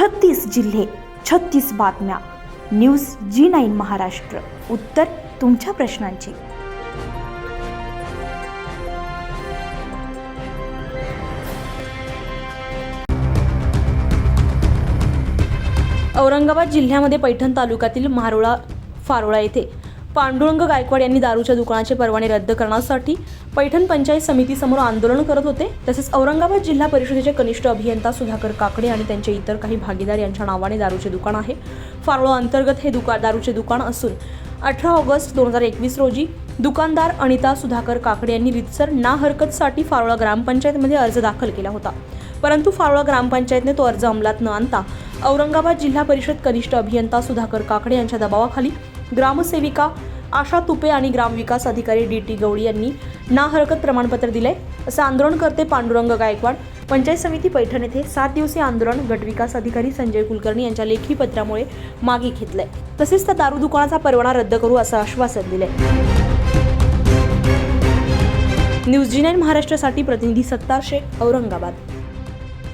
छत्तीस जिल्हे छत्तीस बातम्या. News G nine Maharashtra. उत्तर तुमच्या प्रश्नांची. औरंगाबाद जिल्ह्यामध्ये पैठण तालुक्यातील मारोळा फारोळा येथे पांडुरंग गायकवाड यांनी दारूच्या दुकानाचे परवाने रद्द करण्यासाठी पैठण पंचायत समितीसमोर आंदोलन करत होते. तसेच औरंगाबाद जिल्हा परिषदेचे कनिष्ठ अभियंता सुधाकर काकडे आणि त्यांचे इतर काही भागीदार यांच्या नावाने दारूचे दुकान आहे. फारोळा अंतर्गत हे दुका दारूचे दुकान असून अठरा ऑगस्ट दोन हजार एकवीस रोजी दुकानदार अनिता सुधाकर काकडे यांनी रितसर ना हरकतसाठी फारोळा ग्रामपंचायतमध्ये अर्ज दाखल केला होता. परंतु फारोळा ग्रामपंचायतने तो अर्ज अंमलात न आणता औरंगाबाद जिल्हा परिषद कनिष्ठ अभियंता सुधाकर काकडे यांच्या दबावाखाली ग्रामसेविका आशा तुपे आणि ग्रामविकास अधिकारी डी टी गवळी यांनी ना हरकत प्रमाणपत्र दिले असं आंदोलनकर्ते पांडुरंग गायकवाड पंचायत समिती पैठण येथे सात दिवसीय आंदोलन गटविकास अधिकारी संजय कुलकर्णी यांच्या लेखी पत्रामुळे मागे घेतलंय. तसेच त्या दारू दुकानाचा परवाना रद्द करू असं आश्वासन दिले न्यूज जी नाईन महाराष्ट्रासाठी प्रतिनिधी सत्तार शेख औरंगाबाद.